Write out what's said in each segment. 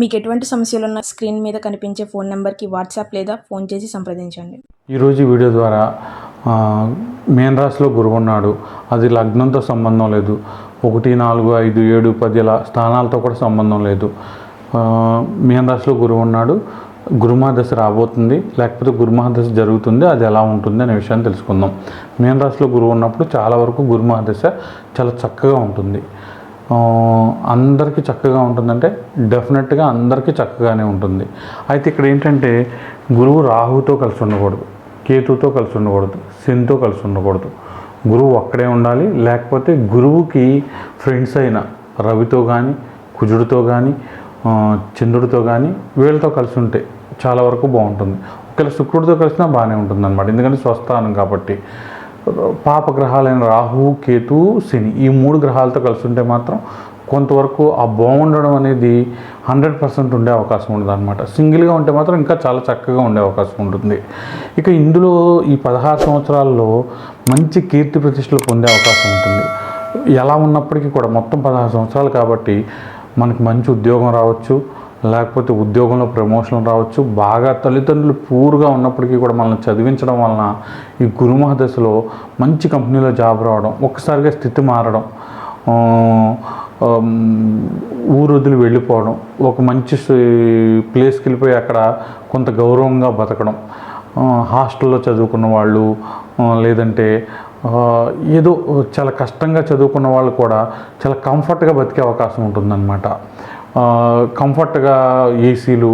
మీకు ఎటువంటి సమస్యలు ఉన్న స్క్రీన్ మీద కనిపించే ఫోన్ నెంబర్కి వాట్సాప్ లేదా ఫోన్ చేసి సంప్రదించండి. ఈరోజు వీడియో ద్వారా మేన్ రాశిలో గురువు ఉన్నాడు. అది లగ్నంతో సంబంధం లేదు. ఒకటి నాలుగు ఐదు ఏడు పది ఇలా స్థానాలతో కూడా సంబంధం లేదు. మేన్ రాశిలో గురువు ఉన్నాడు. గురుమహాదశ రాబోతుంది. లేకపోతే గురుమహాదశ జరుగుతుంది. అది ఎలా ఉంటుంది అనే విషయాన్ని తెలుసుకుందాం. మేన్ రాశిలో గురువు ఉన్నప్పుడు చాలా వరకు గురుమహాదశ చాలా చక్కగా ఉంటుంది. అందరికీ చక్కగా ఉంటుందంటే డెఫినెట్గా అందరికీ చక్కగానే ఉంటుంది. అయితే ఇక్కడ ఏంటంటే గురువు రాహుతో కలిసి ఉండకూడదు కేతుతో కలిసి ఉండకూడదు శనితో కలిసి ఉండకూడదు. గురువు ఒక్కడే ఉండాలి లేకపోతే గురువుకి ఫ్రెండ్స్ అయిన రవితో కానీ కుజుడితో కానీ చంద్రుడితో కానీ వీళ్ళతో కలిసి ఉంటే చాలా వరకు బాగుంటుంది. ఒకవేళ శుక్రుడితో కలిసినా బాగానే ఉంటుంది అనమాట ఎందుకంటే స్వస్థానం కాబట్టి. పాపగ్రహాలైన రాహు కేతు శని ఈ మూడు గ్రహాలతో కలిసి ఉంటే మాత్రం కొంతవరకు ఆ బాగుండడం అనేది హండ్రెడ్ పర్సెంట్ ఉండే అవకాశం ఉండదు అనమాట సింగిల్గా ఉంటే మాత్రం ఇంకా చాలా చక్కగా ఉండే అవకాశం ఉంటుంది. ఇక ఇందులో ఈ పదహారు సంవత్సరాల్లో మంచి కీర్తి ప్రతిష్టలు పొందే అవకాశం ఉంటుంది. ఎలా ఉన్నప్పటికీ కూడా మొత్తం పదహారు సంవత్సరాలు కాబట్టి మనకి మంచి ఉద్యోగం రావచ్చు. లేకపోతే ఉద్యోగంలో ప్రమోషన్ రావచ్చు. బాగా తల్లిదండ్రులు పూర్గా ఉన్నప్పటికీ కూడా మనల్ని చదివించడం వలన ఈ గురుమహ దశలో మంచి కంపెనీలో జాబ్ రావడం ఒక్కసారిగా స్థితి మారడం ఊరు వదిలి వెళ్ళిపోవడం ఒక మంచి ప్లేస్కి వెళ్ళిపోయి అక్కడ కొంత గౌరవంగా బతకడం హాస్టల్లో చదువుకున్న వాళ్ళు లేదంటే ఏదో చాలా కష్టంగా చదువుకున్న వాళ్ళు కూడా చాలా కంఫర్ట్గా బతికే అవకాశం ఉంటుందన్నమాట. కంఫర్ట్గా ఏసీలు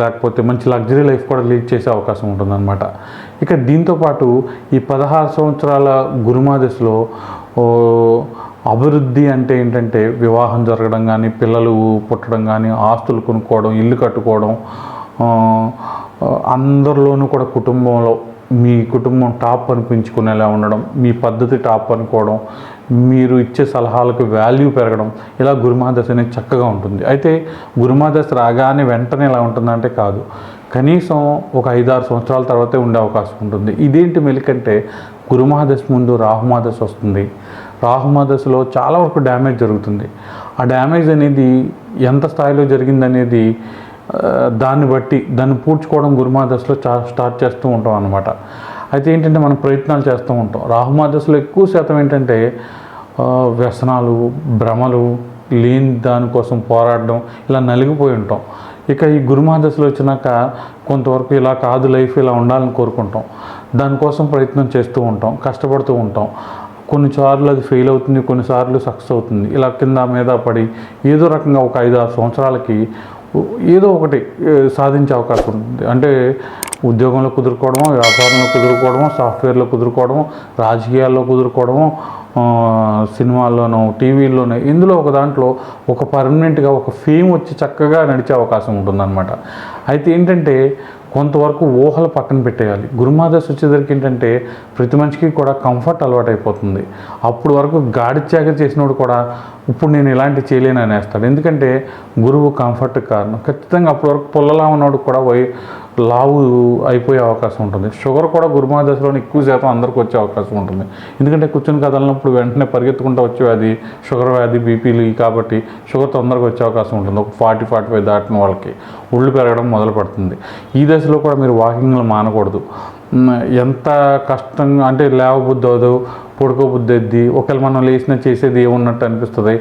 లేకపోతే మంచి లగ్జరీ లైఫ్ కూడా లీడ్ చేసే అవకాశం ఉంటుందన్నమాట. ఇక దీంతోపాటు ఈ పదహారు సంవత్సరాల గురుమాదశలో అభివృద్ధి అంటే ఏంటంటే వివాహం జరగడం కానీ పిల్లలు పుట్టడం కానీ ఆస్తులు కొనుక్కోవడం ఇల్లు కట్టుకోవడం అందరిలోనూ కూడా కుటుంబంలో మీ కుటుంబం టాప్ అనిపించుకునేలా ఉండడం మీ పద్ధతి టాప్ అనుకోవడం మీరు ఇచ్చే సలహాలకు వాల్యూ పెరగడం ఇలా గురుమహాదశ అనేది చక్కగా ఉంటుంది. అయితే గురుమహాదశ రాగానే వెంటనే ఎలా ఉంటుందంటే కాదు కనీసం ఒక ఐదారు సంవత్సరాల తర్వాతే ఉండే అవకాశం ఉంటుంది. ఇదేంటి మెలికంటే గురుమహాదశ ముందు రాహుమాదశ వస్తుంది. రాహుమాదశలో చాలా వరకు డ్యామేజ్ జరుగుతుంది. ఆ డ్యామేజ్ అనేది ఎంత స్థాయిలో జరిగిందనేది దాన్ని బట్టి దాన్ని పూడ్చుకోవడం గురుమహాదశలో చా స్టార్ట్ చేస్తూ ఉంటాం అనమాట అయితే ఏంటంటే మనం ప్రయత్నాలు చేస్తూ ఉంటాం. రాహుమాదశలో ఎక్కువ శాతం ఏంటంటే వ్యసనాలు భ్రమలు లేని దానికోసం పోరాడడం ఇలా నలిగిపోయి ఉంటాం. ఇక ఈ గురుమహాదశలో వచ్చినాక కొంతవరకు ఇలా కాదు లైఫ్ ఇలా ఉండాలని కోరుకుంటాం. దానికోసం ప్రయత్నం చేస్తూ ఉంటాం కష్టపడుతూ ఉంటాం. కొన్నిసార్లు అది ఫెయిల్ అవుతుంది కొన్నిసార్లు సక్సెస్ అవుతుంది. ఇలా కింద మీద పడి ఏదో రకంగా ఒక ఐదు ఆరు సంవత్సరాలకి ఏదో ఒకటి సాధించే అవకాశం ఉంటుంది. అంటే ఉద్యోగంలో కుదురుకోవడము వ్యాపారంలో కుదురుకోవడము సాఫ్ట్వేర్లో కుదురుకోవడము రాజకీయాల్లో కుదురుకోవడము సినిమాల్లోనూ టీవీల్లోనూ టీవీల్లోనో ఇందులో ఒక దాంట్లో ఒక పర్మనెంట్గా ఒక ఫేమ్ వచ్చి చక్కగా నడిచే అవకాశం ఉంటుందన్నమాట. అయితే ఏంటంటే కొంతవరకు ఊహలు పక్కన పెట్టేయాలి. గురుమాదాస్ వచ్చేసరికి ఏంటంటే ప్రతి మనిషికి కూడా కంఫర్ట్ అలవాటు అయిపోతుంది అప్పుడు వరకు గాడి చేసినోడు కూడా ఇప్పుడు నేను ఇలాంటి చేయలేను అనేస్తాడు ఎందుకంటే గురువు కంఫర్ట్ కారణం. ఖచ్చితంగా అప్పటి వరకు పుల్లలా ఉన్నోడు కూడా వై లావు అయిపోయే అవకాశం ఉంటుంది. షుగర్ కూడా గురుమాదశలోని ఎక్కువ శాతం అందరికి వచ్చే అవకాశం ఉంటుంది. ఎందుకంటే కూర్చొని కదలినప్పుడు వెంటనే పరిగెత్తుకుంటూ వచ్చే వ్యాధి షుగర్ వ్యాధి బీపీలు కాబట్టి షుగర్ తొందరగా వచ్చే అవకాశం ఉంటుంది. ఒక ఫార్టీ ఫార్టీ ఫైవ్ దాటిన వాళ్ళకి. ఒళ్ళు పెరగడం మొదలు పడుతుంది. ఈ దశలో కూడా మీరు వాకింగ్లు మానకూడదు. ఎంత కష్టంగా అంటే లేవబుద్ధి అవదు పడుకోబుద్ధి ఎద్ది ఒకవేళ మనం లేచినా చేసేది ఏమున్నట్టు అనిపిస్తుంది.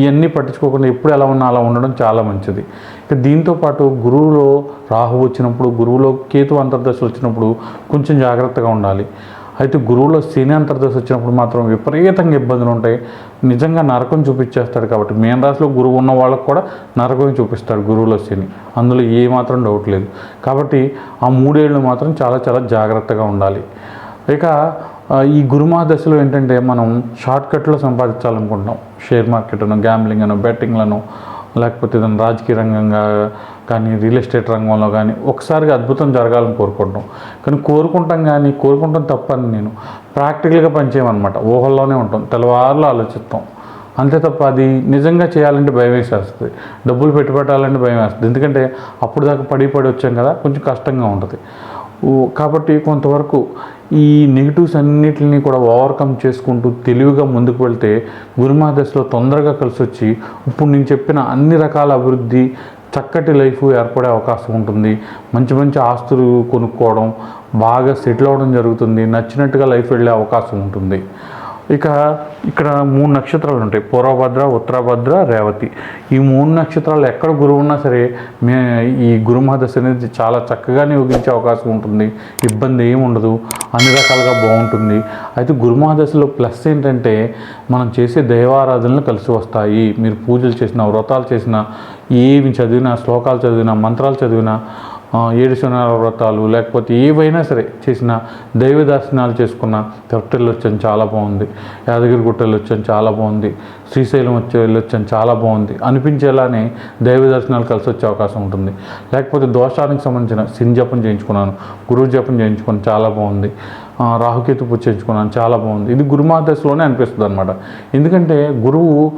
ఇవన్నీ పట్టించుకోకుండా ఎప్పుడు ఎలా ఉన్నా అలా ఉండడం చాలా మంచిది. ఇక దీంతో పాటు గురువులో రాహు వచ్చినప్పుడు గురువులో కేతు అంతర్దశ వచ్చినప్పుడు కొంచెం జాగ్రత్తగా ఉండాలి. అయితే గురువులో శని అంతర్దశ వచ్చినప్పుడు మాత్రం విపరీతంగా ఇబ్బందులు ఉంటాయి. నిజంగా నరకం చూపించేస్తాడు కాబట్టి మేన్ రాశిలో గురువు ఉన్న వాళ్ళకు కూడా నరకం చూపిస్తాడు గురువులో శని. అందులో ఏ మాత్రం డౌట్ లేదు. కాబట్టి ఆ మూడేళ్ళు మాత్రం చాలా చాలా జాగ్రత్తగా ఉండాలి. ఇక ఈ గురుమా దశలో ఏంటంటే మనం షార్ట్కట్లో సంపాదించాలనుకుంటున్నాం. షేర్ మార్కెట్ అను గ్యాంబ్లింగ్ అను బెట్టింగ్లను లేకపోతే ఏదైనా రాజకీయ రంగంగా కానీ రియల్ ఎస్టేట్ రంగంలో కానీ ఒకసారిగా అద్భుతం జరగాలని కోరుకుంటాం కానీ కోరుకుంటాం కానీ కోరుకుంటాం తప్పని నేను ప్రాక్టికల్గా పనిచేయమన్నమాట. ఊహల్లోనే ఉంటాం. తెల్లవారులో ఆలోచిస్తాం. అంతే తప్ప అది నిజంగా చేయాలంటే భయం వేసేస్తుంది. డబ్బులు పెట్టి పెట్టాలంటే భయం వేస్తుంది. ఎందుకంటే అప్పుడు దాకా పడి పడి వచ్చాం కదా కొంచెం కష్టంగా ఉంటుంది. కాబట్టి కొంతవరకు ఈ నెగిటివ్స్ అన్నిటిని కూడా ఓవర్కమ్ చేసుకుంటూ తెలివిగా ముందుకు వెళ్తే గురుమా దశలో తొందరగా కలిసి వచ్చి ఇప్పుడు నేను చెప్పిన అన్ని రకాల అభివృద్ధి చక్కటి లైఫ్ ఏర్పడే అవకాశం ఉంటుంది. మంచి మంచి ఆస్తులు కొనుక్కోవడం బాగా సెటిల్ అవ్వడం జరుగుతుంది. నచ్చినట్టుగా లైఫ్ వెళ్ళే అవకాశం ఉంటుంది. ఇక ఇక్కడ మూడు నక్షత్రాలు ఉంటాయి. పూర్వభద్ర ఉత్తరభద్ర రేవతి. ఈ మూడు నక్షత్రాలు ఎక్కడ గురువు ఉన్నా సరే మే ఈ గురుమహదశ అనేది చాలా చక్కగానే యోగించే అవకాశం ఉంటుంది. ఇబ్బంది ఏమి ఉండదు. అన్ని రకాలుగా బాగుంటుంది. అయితే గురుమహదశలో ప్లస్ ఏంటంటే మనం చేసే దైవారాధనలు కలిసి వస్తాయి. మీరు పూజలు చేసిన వ్రతాలు చేసిన ఏమి చదివినా శ్లోకాలు చదివినా మంత్రాలు చదివినా ఏడు శనివార వ్రతాలు లేకపోతే ఏవైనా సరే చేసిన దైవ దర్శనాలు చేసుకున్న తిరుపతి వెళ్ళొచ్చాను చాలా బాగుంది. యాదగిరి గుట్ట చాలా బాగుంది. శ్రీశైలం వచ్చే వెళ్ళొచ్చాను చాలా బాగుంది. అనిపించేలానే దైవ దర్శనాలు కలిసి వచ్చే అవకాశం ఉంటుంది. లేకపోతే దోషానికి సంబంధించిన సిన్ జపం చేయించుకున్నాను గురువు జపం చేయించుకుని చాలా బాగుంది. రాహుకేతు పూజ చేయించుకున్నాను చాలా బాగుంది. ఇది గురుమాదశలోనే అనిపిస్తుంది అనమాట ఎందుకంటే గురువు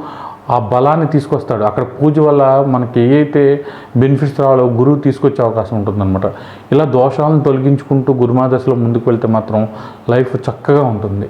ఆ బలాన్ని తీసుకొస్తాడు. అక్కడ పూజ వల్ల మనకి ఏ అయితే బెనిఫిట్స్ రావాలో గురువు తీసుకొచ్చే అవకాశం ఉంటుందన్నమాట. ఇలా దోషాలను తొలగించుకుంటూ గురుమాదశలో ముందుకు వెళ్తే మాత్రం లైఫ్ చక్కగా ఉంటుంది.